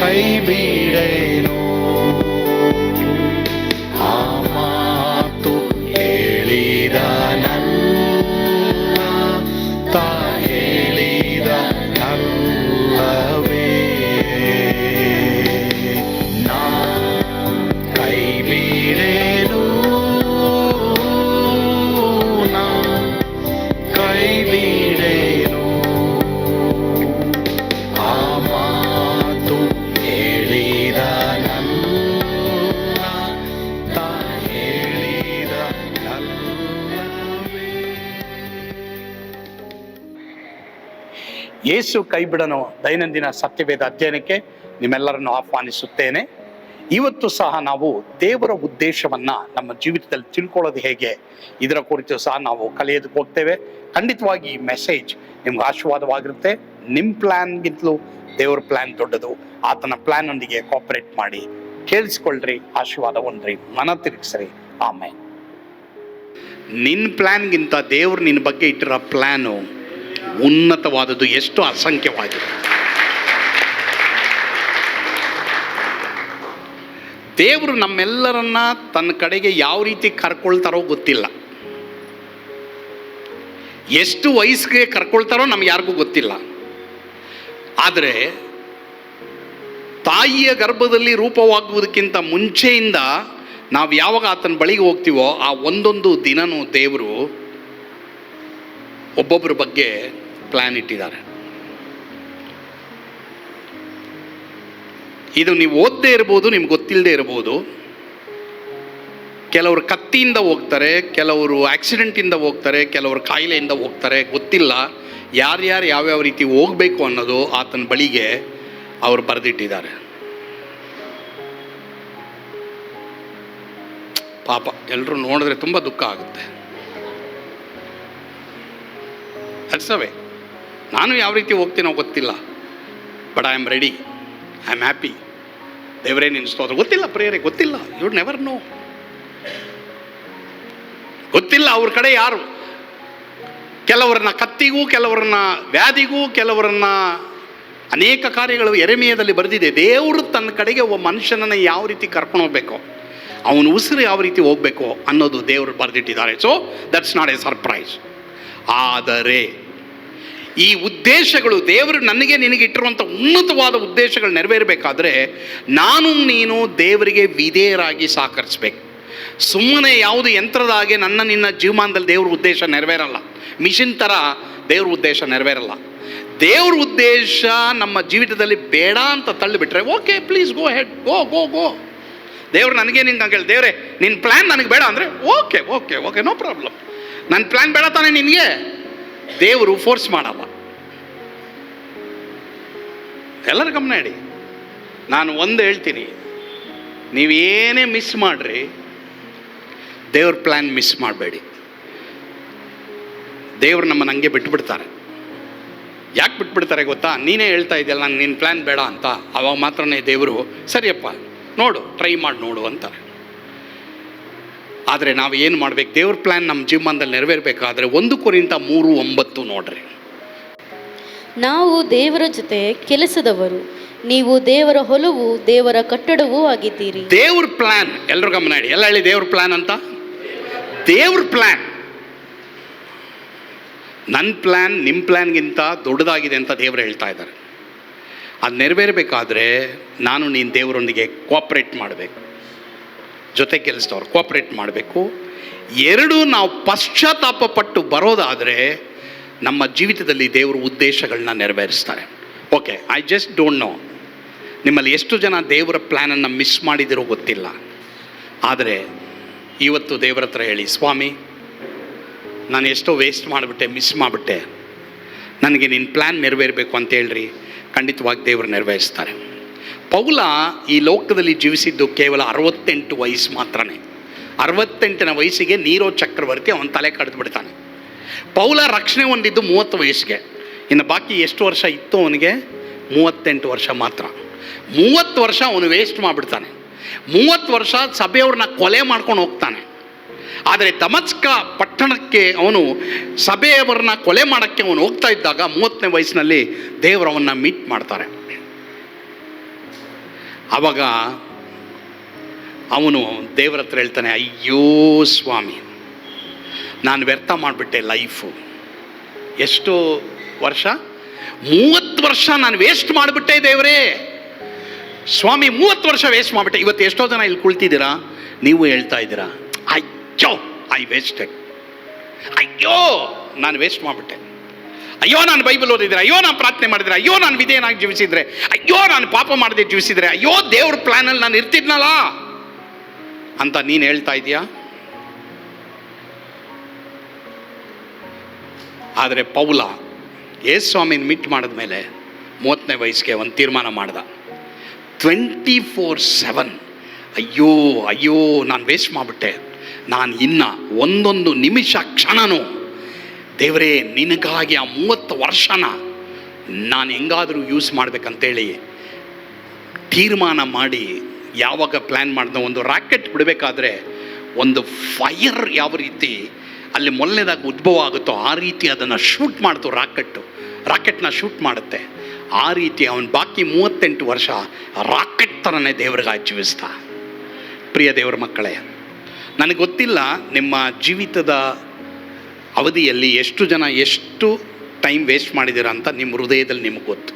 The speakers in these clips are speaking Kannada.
Baby. ಯೇಸು ಕೈ ಬಿಡನು ದೈನಂದಿನ ಸತ್ಯವೇದ ಅಧ್ಯಯನಕ್ಕೆ ನಿಮ್ಮೆಲ್ಲರನ್ನು ಆಹ್ವಾನಿಸುತ್ತೇನೆ. ಇವತ್ತು ಸಹ ನಾವು ದೇವರ ಉದ್ದೇಶವನ್ನ ನಮ್ಮ ಜೀವಿತದಲ್ಲಿ ತಿಳ್ಕೊಳ್ಳೋದು ಹೇಗೆ? ಇದರ ಕುರಿತು ಸಹ ನಾವು ಕಲಿಯೋದಕ್ಕೆ ಹೋಗ್ತೇವೆ. ಖಂಡಿತವಾಗಿ ಈ ಮೆಸೇಜ್ ನಿಮ್ಗೆ ಆಶೀರ್ವಾದವಾಗಿರುತ್ತೆ. ನಿಮ್ಮ ಪ್ಲ್ಯಾನ್ಗಿಂತಲೂ ದೇವರ ಪ್ಲ್ಯಾನ್ ದೊಡ್ಡದು. ಆತನ ಪ್ಲ್ಯಾನೊಂದಿಗೆ ಕೋಪರೇಟ್ ಮಾಡಿ ಕೇಳಿಸ್ಕೊಳ್ರಿ, ಆಶೀರ್ವಾದ ಹೊಂದ್ರಿ, ಮನ ತಿರುಗಿಸ್ರಿ. ಆಮೇಲೆ ನಿನ್ನ ಪ್ಲ್ಯಾನ್ಗಿಂತ ದೇವ್ರು ನಿನ್ನ ಬಗ್ಗೆ ಇಟ್ಟಿರೋ ಪ್ಲ್ಯಾನು ಉನ್ನತವಾದದ್ದು ಎಷ್ಟು ಅಸಂಖ್ಯವಾಗಿದೆ. ದೇವರು ನಮ್ಮೆಲ್ಲರನ್ನ ತನ್ನ ಕಡೆಗೆ ಯಾವ ರೀತಿ ಕರ್ಕೊಳ್ತಾರೋ ಗೊತ್ತಿಲ್ಲ. ಎಷ್ಟು ವಯಸ್ಸಿಗೆ ಕರ್ಕೊಳ್ತಾರೋ ನಮ್ಗೆ ಯಾರಿಗೂ ಗೊತ್ತಿಲ್ಲ. ಆದರೆ ತಾಯಿಯ ಗರ್ಭದಲ್ಲಿ ರೂಪವಾಗುವುದಕ್ಕಿಂತ ಮುಂಚೆಯಿಂದ ನಾವು ಯಾವಾಗ ಆತನ ಬಳಿಗೆ ಹೋಗ್ತೀವೋ ಆ ಒಂದೊಂದು ದಿನನೂ ದೇವರು ಒಬ್ಬೊಬ್ಬರ ಬಗ್ಗೆ ಪ್ಲ್ಯಾನ್ ಇಟ್ಟಿದ್ದಾರೆ. ಇದು ನೀವು ಓದದೇ ಇರ್ಬೋದು, ನಿಮ್ಗೆ ಗೊತ್ತಿಲ್ಲದೆ ಇರ್ಬೋದು. ಕೆಲವರು ಕತ್ತಿಯಿಂದ ಹೋಗ್ತಾರೆ, ಕೆಲವರು ಆಕ್ಸಿಡೆಂಟಿಂದ ಹೋಗ್ತಾರೆ, ಕೆಲವರು ಕಾಯಿಲೆಯಿಂದ ಹೋಗ್ತಾರೆ, ಗೊತ್ತಿಲ್ಲ. ಯಾರ್ಯಾರು ಯಾವ್ಯಾವ ರೀತಿ ಹೋಗಬೇಕು ಅನ್ನೋದು ಆತನ ಬಳಿಗೆ ಅವರು ಬರೆದಿಟ್ಟಿದ್ದಾರೆ. ಪಾಪ ಎಲ್ಲರೂ ನೋಡಿದ್ರೆ ತುಂಬ ದುಃಖ ಆಗುತ್ತೆ. ಅಲ್ಸವೇ ನಾನು ಯಾವ ರೀತಿ ಹೋಗ್ತೀನೋ ಗೊತ್ತಿಲ್ಲ but I am ready I am happy ದೇವರೇ, ನಿನ್ನ ಸ್ತೋತ್ರ. ಗೊತ್ತಿಲ್ಲ, ಪ್ರೇಯರೇ, ಗೊತ್ತಿಲ್ಲ. ಯು ನೆವರ್ ನೋ ಗೊತ್ತಿಲ್ಲ ಅವ್ರ ಕಡೆ ಯಾರು. ಕೆಲವರನ್ನ ಕತ್ತಿಗೂ, ಕೆಲವರನ್ನ ವ್ಯಾಧಿಗೂ, ಕೆಲವರನ್ನ ಅನೇಕ ಕಾರ್ಯಗಳು ಎರೆಮೆಯದಲ್ಲಿ ಬರೆದಿದೆ. ದೇವರು ತನ್ನ ಕಡೆಗೆ ಒಬ್ಬ ಮನುಷ್ಯನನ್ನು ಯಾವ ರೀತಿ ಕರ್ಕೊಂಡು ಹೋಗ್ಬೇಕು, ಅವನ ಉಸಿರು ಯಾವ ರೀತಿ ಹೋಗ್ಬೇಕು ಅನ್ನೋದು ದೇವರು ಬರೆದಿಟ್ಟಿದ್ದಾರೆ. So that's not a surprise ಆದರೆ ಈ ಉದ್ದೇಶಗಳು ದೇವರು ನನಗೆ ನಿನಗೆ ಇಟ್ಟಿರುವಂಥ ಉನ್ನತವಾದ ಉದ್ದೇಶಗಳು ನೆರವೇರಬೇಕಾದ್ರೆ ನಾನು ನೀನು ದೇವರಿಗೆ ವಿಧೇಯರಾಗಿ ಸಹಕರಿಸ್ಬೇಕು. ಸುಮ್ಮನೆ ಯಾವುದು ಯಂತ್ರದ ಹಾಗೆ ನನ್ನ ನಿನ್ನ ಜೀವಮಾನದಲ್ಲಿ ದೇವ್ರ ಉದ್ದೇಶ ನೆರವೇರಲ್ಲ. ಮಿಷಿನ್ ಥರ ದೇವ್ರ ಉದ್ದೇಶ ನೆರವೇರಲ್ಲ. ದೇವ್ರ ಉದ್ದೇಶ ನಮ್ಮ ಜೀವಿತದಲ್ಲಿ ಬೇಡ ಅಂತ ತಳ್ಳಿಬಿಟ್ರೆ, okay please go ahead go go go ದೇವ್ರು ನನಗೆ ನಿಂಗೆ ಹಂಗೆ ಹೇಳಿ ದೇವ್ರೆ ನಿನ್ನ ಪ್ಲ್ಯಾನ್ ನನಗೆ ಬೇಡ ಅಂದರೆ, okay okay okay no problem ನನ್ನ ಪ್ಲ್ಯಾನ್ ಬೇಡ ತಾನೇ ನಿನಗೆ? ದೇವರು ಫೋರ್ಸ್ ಮಾಡಲ್ಲ. ಎಲ್ಲರ ಗಮನ ಇಡಿ. ನಾನು ಒಂದು ಹೇಳ್ತೀನಿ ನೀವೇನೇ ಮಿಸ್ ಮಾಡ್ರಿ, ದೇವ್ರ ಪ್ಲ್ಯಾನ್ ಮಿಸ್ ಮಾಡಬೇಡಿ. ದೇವ್ರು ನಮ್ಮನ್ನು ಹಂಗೆ ಬಿಟ್ಬಿಡ್ತಾರೆ. ಯಾಕೆ ಬಿಟ್ಬಿಡ್ತಾರೆ ಗೊತ್ತಾ? ನೀನೇ ಹೇಳ್ತಾ ಇದೆಯಲ್ಲ ನಂಗೆ ನಿನ್ನ ಪ್ಲ್ಯಾನ್ ಬೇಡ ಅಂತ. ಅವಾಗ ಮಾತ್ರನೇ ದೇವರು, ಸರಿಯಪ್ಪ, ನೋಡು ಟ್ರೈ ಮಾಡಿ, ನೋಡು ಅಂತಾರೆ. ಆದರೆ ನಾವು ಏನು ಮಾಡ್ಬೇಕು? ದೇವ್ರ ಪ್ಲ್ಯಾನ್ ನಮ್ಮ ಜೀವನದಲ್ಲಿ ನೆರವೇರಬೇಕಾದ್ರೆ ಒಂದು ಕುರಿತ ಮೂರು ಒಂಬತ್ತು ನೋಡ್ರಿ. ನಾವು ದೇವರ ಜೊತೆ ಕೆಲಸದವರು. ನೀವು ದೇವರ ಹೊಲವು, ದೇವರ ಕಟ್ಟಡವೂ ಆಗಿದ್ದೀರಿ. ದೇವ್ರ ಪ್ಲಾನ್ ಎಲ್ಲರೂ ಗಮನ ಇಡಿ. ಎಲ್ಲ ಹೇಳಿ ದೇವ್ರ ಪ್ಲಾನ್ ಅಂತ? ದೇವ್ರ ಪ್ಲಾನ್ ನನ್ನ ಪ್ಲ್ಯಾನ್ ನಿಮ್ಮ ಪ್ಲ್ಯಾನ್ಗಿಂತ ದೊಡ್ಡದಾಗಿದೆ ಅಂತ ದೇವರು ಹೇಳ್ತಾ ಇದ್ದಾರೆ. ಅದು ನೆರವೇರಬೇಕಾದ್ರೆ ನಾನು ನೀನು ದೇವರೊಂದಿಗೆ ಕೋಪ್ರೇಟ್ ಮಾಡಬೇಕು. ಜೊತೆ ಕೆಲಸದವ್ರು ಕೋಪ್ರೇಟ್ ಮಾಡಬೇಕು. ಎರಡು, ನಾವು ಪಶ್ಚಾತ್ತಾಪ ಪಟ್ಟು ಬರೋದಾದರೆ ನಮ್ಮ ಜೀವಿತದಲ್ಲಿ ದೇವರ ಉದ್ದೇಶಗಳನ್ನ ನೆರವೇರಿಸ್ತಾರೆ. Okay I just don't know ನಿಮ್ಮಲ್ಲಿ ಎಷ್ಟು ಜನ ದೇವರ ಪ್ಲ್ಯಾನನ್ನು ಮಿಸ್ ಮಾಡಿದಿರೋ ಗೊತ್ತಿಲ್ಲ. ಆದರೆ ಇವತ್ತು ದೇವರ ಹತ್ರ ಹೇಳಿ, ಸ್ವಾಮಿ, ನಾನು ಎಷ್ಟೋ ವೇಸ್ಟ್ ಮಾಡಿಬಿಟ್ಟೆ ಮಿಸ್ ಮಾಡಿಬಿಟ್ಟೆ. ನನಗೆ ನಿನ್ನ ಪ್ಲ್ಯಾನ್ ನೆರವೇರಬೇಕು ಅಂತ ಹೇಳ್ರಿ. ಖಂಡಿತವಾಗಿ ದೇವರು ನೆರವೇರಿಸ್ತಾರೆ. ಪೌಲ ಈ ಲೋಕದಲ್ಲಿ ಜೀವಿಸಿದ್ದು ಕೇವಲ ಅರವತ್ತೆಂಟು ವಯಸ್ಸು ಮಾತ್ರನೇ. ಅರವತ್ತೆಂಟನ ವಯಸ್ಸಿಗೆ ನೀರೋ ಚಕ್ರವರ್ತಿ ಅವನ ತಲೆ ಕಡಿದು ಬಿಡ್ತಾನೆ. ಪೌಲ ರಕ್ಷಣೆ ಹೊಂದಿದ್ದು ಮೂವತ್ತು ವಯಸ್ಸಿಗೆ. ಇನ್ನು ಬಾಕಿ ಎಷ್ಟು ವರ್ಷ ಇತ್ತು ಅವನಿಗೆ? ಮೂವತ್ತೆಂಟು ವರ್ಷ ಮಾತ್ರ. ಮೂವತ್ತು ವರ್ಷ ಅವನು ವೇಸ್ಟ್ ಮಾಡಿಬಿಡ್ತಾನೆ. ಮೂವತ್ತು ವರ್ಷ ಸಭೆಯವ್ರನ್ನ ಕೊಲೆ ಮಾಡ್ಕೊಂಡು ಹೋಗ್ತಾನೆ. ಆದರೆ ದಮಸ್ಕ ಪಟ್ಟಣಕ್ಕೆ ಅವನು ಸಭೆಯವರನ್ನ ಕೊಲೆ ಮಾಡೋಕ್ಕೆ ಅವನು ಹೋಗ್ತಾ ಇದ್ದಾಗ ಮೂವತ್ತನೇ ವಯಸ್ಸಿನಲ್ಲಿ ದೇವರವನ್ನ ಮೀಟ್ ಮಾಡ್ತಾರೆ. ಆವಾಗ ಅವನು ದೇವರ ಹತ್ರ ಹೇಳ್ತಾನೆ, ಅಯ್ಯೋ ಸ್ವಾಮಿ ನಾನು ವ್ಯರ್ಥ ಮಾಡಿಬಿಟ್ಟೆ ಲೈಫು. ಎಷ್ಟು ವರ್ಷ? ಮೂವತ್ತು ವರ್ಷ ನಾನು ವೇಸ್ಟ್ ಮಾಡಿಬಿಟ್ಟೆ ದೇವರೇ. ಸ್ವಾಮಿ, ಮೂವತ್ತು ವರ್ಷ ವೇಸ್ಟ್ ಮಾಡಿಬಿಟ್ಟೆ. ಇವತ್ತು ಎಷ್ಟೋ ಜನ ಇಲ್ಲಿ ಕುಳ್ತಿದ್ದೀರಾ? ನೀವು ಹೇಳ್ತಾ ಇದ್ದೀರಾ? ಅಯ್ಯೋ ಐ ವೇಸ್ಟೆಡ್ ಅಯ್ಯೋ, ನಾನು ವೇಸ್ಟ್ ಮಾಡಿಬಿಟ್ಟೆ. ಅಯ್ಯೋ, ನಾನು ಬೈಬಲ್ ಓದಿದ್ರೆ, ಅಯ್ಯೋ, ನಾನು ಪ್ರಾರ್ಥನೆ ಮಾಡಿದ್ರೆ, ಅಯ್ಯೋ, ನಾನು ವಿಧೇಯನಾಗಿ ಜೀವಿಸಿದ್ರೆ, ಅಯ್ಯೋ, ನಾನು ಪಾಪ ಮಾಡದೆ ಜೀವಿಸಿದ್ರೆ, ಅಯ್ಯೋ, ದೇವ್ರ ಪ್ಲಾನಲ್ಲಿ ನಾನು ಇರ್ತಿದ್ನಲ್ಲ. ಅಂತ ನೀನು ಹೇಳ್ತಾ ಇದೀಯಾ? ಆದರೆ ಪೌಲ ಯೇಸ್ವಾಮಿನ ಮಿಟ್ ಮಾಡಿದ್ಮೇಲೆ ಮೂವತ್ತನೇ ವಯಸ್ಸಿಗೆ ಒಂದು ತೀರ್ಮಾನ ಮಾಡ್ದ. ಟ್ವೆಂಟಿ ಫೋರ್ ಸೆವೆನ್ ಅಯ್ಯೋ ಅಯ್ಯೋ, ನಾನು ವೇಸ್ಟ್ ಮಾಡಿಬಿಟ್ಟೆ. ನಾನು ಇನ್ನು ಒಂದೊಂದು ನಿಮಿಷ ಕ್ಷಣನೂ ದೇವರೇ, ನಿನಗಾಗಿ ಆ ಮೂವತ್ತು ವರ್ಷನ ನಾನು ಹೆಂಗಾದರೂ ಯೂಸ್ ಮಾಡಬೇಕಂತೇಳಿ ತೀರ್ಮಾನ ಮಾಡಿ ಯಾವಾಗ ಪ್ಲ್ಯಾನ್ ಮಾಡಿದ, ಒಂದು ರಾಕೆಟ್ ಬಿಡಬೇಕಾದ್ರೆ ಒಂದು ಫೈರ್ ಯಾವ ರೀತಿ ಅಲ್ಲಿ ಮೊದಲನೇದಾಗಿ ಉದ್ಭವ ಆಗುತ್ತೋ ಆ ರೀತಿ ಅದನ್ನು ಶೂಟ್ ಮಾಡ್ತು ರಾಕೆಟ್ಟು ರಾಕೆಟ್ನ ಶೂಟ್ ಮಾಡುತ್ತೆ. ಆ ರೀತಿ ಅವನು ಬಾಕಿ ಮೂವತ್ತೆಂಟು ವರ್ಷ ರಾಕೆಟ್ ಥರನೇ ದೇವ್ರಿಗೆ ಜೀವಿಸ್ತಾ. ಪ್ರಿಯ ದೇವರ ಮಕ್ಕಳೇ, ನನಗೆ ಗೊತ್ತಿಲ್ಲ ನಿಮ್ಮ ಜೀವಿತದ ಅವಧಿಯಲ್ಲಿ ಎಷ್ಟು ಜನ ಎಷ್ಟು ಟೈಮ್ ವೇಸ್ಟ್ ಮಾಡಿದ್ದೀರಾ ಅಂತ ನಿಮ್ಮ ಹೃದಯದಲ್ಲಿ ನಿಮಗೆ ಗೊತ್ತು.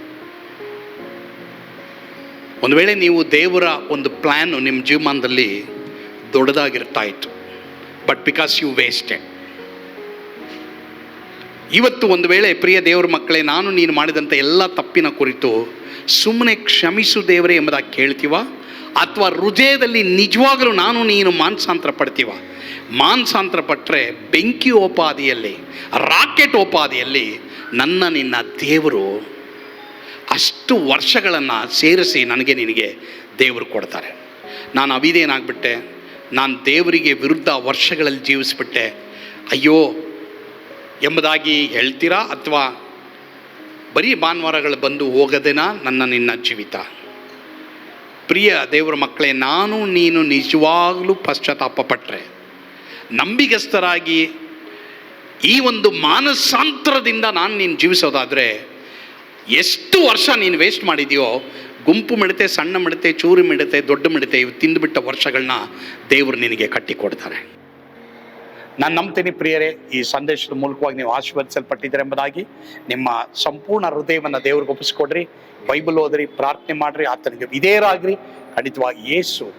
ಒಂದು ವೇಳೆ ನೀವು ದೇವರ ಒಂದು ಪ್ಲ್ಯಾನು ನಿಮ್ಮ ಜೀವಮಾನದಲ್ಲಿ ದೊಡ್ಡದಾಗಿರ್ತಾಯಿತ್ತು ಬಟ್ ಬಿಕಾಸ್ ಯು ವೇಸ್ಟೆಡ್ ಇವತ್ತು ಒಂದು ವೇಳೆ, ಪ್ರಿಯ ದೇವರ ಮಕ್ಕಳೇ, ನಾನು ನೀನು ಮಾಡಿದಂಥ ಎಲ್ಲ ತಪ್ಪಿನ ಕುರಿತು ಸುಮ್ಮನೆ ಕ್ಷಮಿಸು ದೇವರೇ ಎಂಬುದಾಗಿ ಕೇಳ್ತೀವ? ಅಥವಾ ಹೃದಯದಲ್ಲಿ ನಿಜವಾಗಲೂ ನಾನು ನೀನು ಮಾನಸಾಂತರ ಪಡ್ತೀವ? ಮಾನಸಾಂತರ ಪಟ್ಟರೆ ಬೆಂಕಿ ಓಪಾದಿಯಲ್ಲಿ, ರಾಕೆಟ್ ಓಪಾದಿಯಲ್ಲಿ ನನ್ನ ನಿನ್ನ ದೇವರು ಅಷ್ಟು ವರ್ಷಗಳನ್ನು ಸೇರಿಸಿ ನನಗೆ ನಿನಗೆ ದೇವರು ಕೊಡ್ತಾರೆ. ನಾನು ಅವಿದೇನಾಗ್ಬಿಟ್ಟೆ ನಾನು ದೇವರಿಗೆ ವಿರುದ್ಧ ವರ್ಷಗಳಲ್ಲಿ ಜೀವಿಸ್ಬಿಟ್ಟೆ. ಅಯ್ಯೋ ಎಂಬುದಾಗಿ ಹೇಳ್ತೀರಾ ಅಥವಾ ಬರೀ ಭಾನುವಾರಗಳು ಬಂದು ಹೋಗದೇನಾ ನನ್ನ ನಿನ್ನ ಜೀವಿತ? ಪ್ರಿಯ ದೇವರ ಮಕ್ಕಳೇ, ನಾನು ನೀನು ನಿಜವಾಗಲೂ ಪಶ್ಚಾತ್ತಾಪ ಪಟ್ಟರೆ ನಂಬಿಗಸ್ತರಾಗಿ ಈ ಒಂದು ಮಾನಸಾಂತರದಿಂದ ನಾನು ನೀನು ಜೀವಿಸೋದಾದರೆ ಎಷ್ಟು ವರ್ಷ ನೀನು ವೇಸ್ಟ್ ಮಾಡಿದೆಯೋ, ಗುಂಪು ಮಿಡತೆ, ಸಣ್ಣ ಮಿಡತೆ, ಚೂರು ಮಿಡತೆ, ದೊಡ್ಡ ಮಿಡತೆ ಇವು ತಿಂದುಬಿಟ್ಟ ವರ್ಷಗಳನ್ನ ದೇವರು ನಿನಗೆ ಕಟ್ಟಿಕೊಡ್ತಾರೆ. ನಾನು ನಂಬ್ತೀನಿ ಪ್ರಿಯರೇ, ಈ ಸಂದೇಶದ ಮೂಲಕವಾಗಿ ನೀವು ಆಶೀರ್ವದಿಸಲ್ಪಟ್ಟಿದ್ದೀರ ಎಂಬುದಾಗಿ ನಿಮ್ಮ ಸಂಪೂರ್ಣ ಹೃದಯವನ್ನು ದೇವ್ರಿಗೆ ಒಪ್ಪಿಸ್ಕೊಡ್ರಿ, ಬೈಬಲ್ ಓದ್ರಿ, ಪ್ರಾರ್ಥನೆ ಮಾಡಿರಿ, ಆತನಿಗೆ ವಿಧೇಯರಾಗ್ರಿ. ಖಂಡಿತವಾಗಿ ಯೇಸು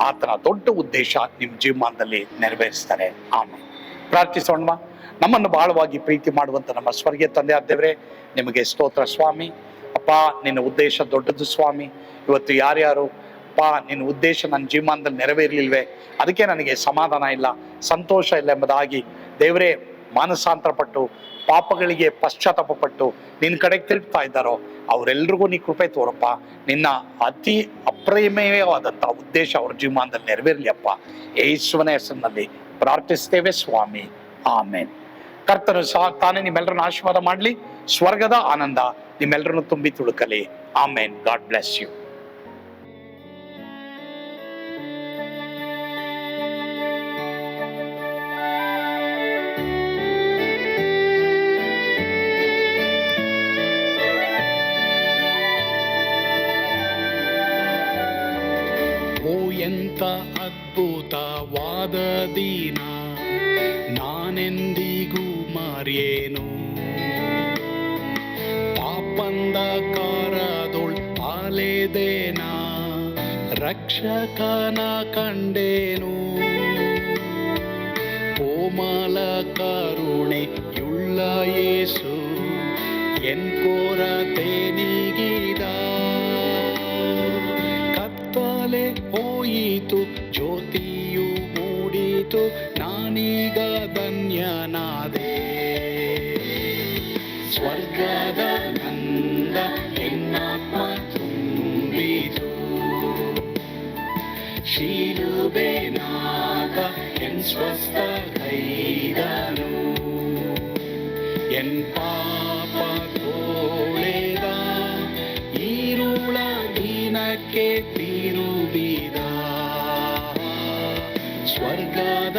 ಆತನ ದೊಡ್ಡ ಉದ್ದೇಶ ನಿಮ್ಮ ಜೀವಮಾನದಲ್ಲಿ ನೆರವೇರಿಸ್ತಾರೆ. ಆಮೇಲೆ ಪ್ರಾರ್ಥಿಸೋಣ ನಮ್ಮನ್ನು ಬಹಳವಾಗಿ ಪ್ರೀತಿ ಮಾಡುವಂಥ ನಮ್ಮ ಸ್ವರ್ಗೀಯ ತಂದೆ ಆದ್ದೇವ್ರೆ ನಿಮಗೆ ಸ್ತೋತ್ರ ಸ್ವಾಮಿ. ಅಪ್ಪ, ನಿನ್ನ ಉದ್ದೇಶ ದೊಡ್ಡದು ಸ್ವಾಮಿ. ಇವತ್ತು ಯಾರ್ಯಾರು ಅಪ್ಪ ನಿನ್ನ ಉದ್ದೇಶ ನನ್ನ ಜೀವಮಾನದಲ್ಲಿ ನೆರವೇರಲಿಲ್ವೇ? ಅದಕ್ಕೆ ನನಗೆ ಸಮಾಧಾನ ಇಲ್ಲ, ಸಂತೋಷ ಇಲ್ಲ ಎಂಬುದಾಗಿ ದೇವರೇ ಮಾನಸಾಂತರ ಪಟ್ಟು ಪಾಪಗಳಿಗೆ ಪಶ್ಚಾತ್ತಾಪ ಪಟ್ಟು ನಿನ್ನ ಕಡೆಗೆ ತಿರುಗ್ತಾ ಇದ್ದಾರೋ, ಅವರೆಲ್ರಿಗೂ ನೀ ಕೃಪೆ ತೋರಪ್ಪ. ನಿನ್ನ ಅತಿ ಅಪ್ರಮೇಯವಾದಂಥ ಉದ್ದೇಶ ಅವ್ರ ಜೀವಮಾನದಲ್ಲಿ ನೆರವೇರಲಿ ಅಪ್ಪ. ಯೇಸುವನ ಹೆಸರಿನಲ್ಲಿ ಪ್ರಾರ್ಥಿಸ್ತೇವೆ ಸ್ವಾಮಿ. ಆಮೇನ್. ಕರ್ತನು ಸಹ ತಾನೇ ನಿಮ್ಮೆಲ್ಲರನ್ನು ಆಶೀರ್ವಾದ ಮಾಡಲಿ. ಸ್ವರ್ಗದ ಆನಂದ ನಿಮ್ಮೆಲ್ಲರನ್ನು ತುಂಬಿ ತುಳುಕಲಿ. ಆಮೇನ್. God bless you. ಪಾಲೆದೇನ ರಕ್ಷಕನ ಕಂಡೇನು? ಕೋಮಲ ಕರುಣೆ ಯುಳ್ಳ ಯೇಸು ಎನ್ ಕೊರತೆ ನೀಗಿದ? ಕತ್ತಲೆ ಹೋಯಿತು, ಜ್ಯೋತಿಯು ಮೂಡಿತು, ನಾನೀಗ ಧನ್ಯನಾದೆ. ಸ್ವರ್ಗದ ಎನ್ ಸ್ವಸ್ಥ ಕೈದನು ಎನ್ ಪಾಪ ತೋಳೆದ ಈರುಳ ದಿನಕ್ಕೆ ತಿರುಬಿದ ಸ್ವರ್ಗದ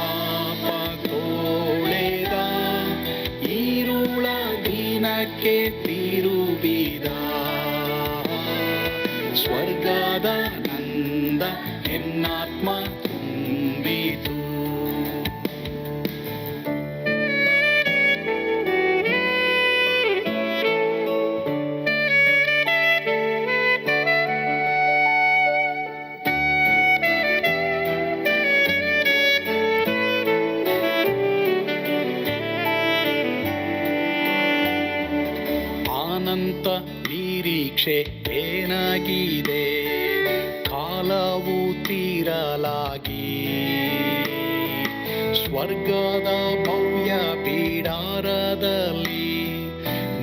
ಸ್ವರ್ಗದ ಭವ್ಯ ಪೀಡಾರದಲ್ಲಿ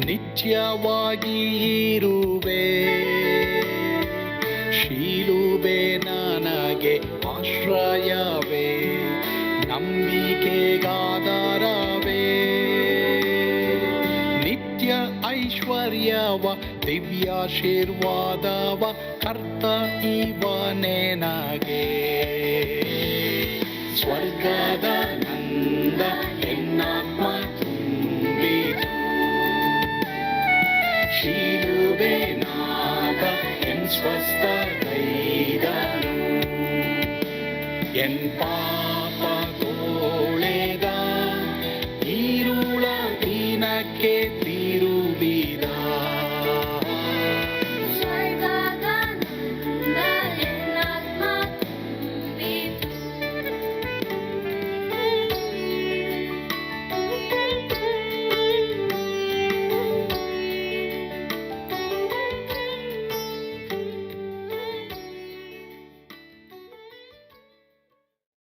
ನಿತ್ಯವಾಗಿ ಇರುವೆ. ಶೀಲುಬೆ ನನಗೆ ಆಶ್ರಯವೇ, ನಂಬಿಕೆಗಾದರವೇ. ನಿತ್ಯ ಐಶ್ವರ್ಯವ, ದಿವ್ಯಾಶೀರ್ವಾದವ ಕರ್ತ ಇವನೇ ನಗೆ ಸ್ವರ್ಗದ ನಂದ ಎನ್ನಾತ್ಮ ತುಂಬಿತು ಶೀಲುಬೆ ನಾದ ಎನ್ ಸ್ವಸ್ಥ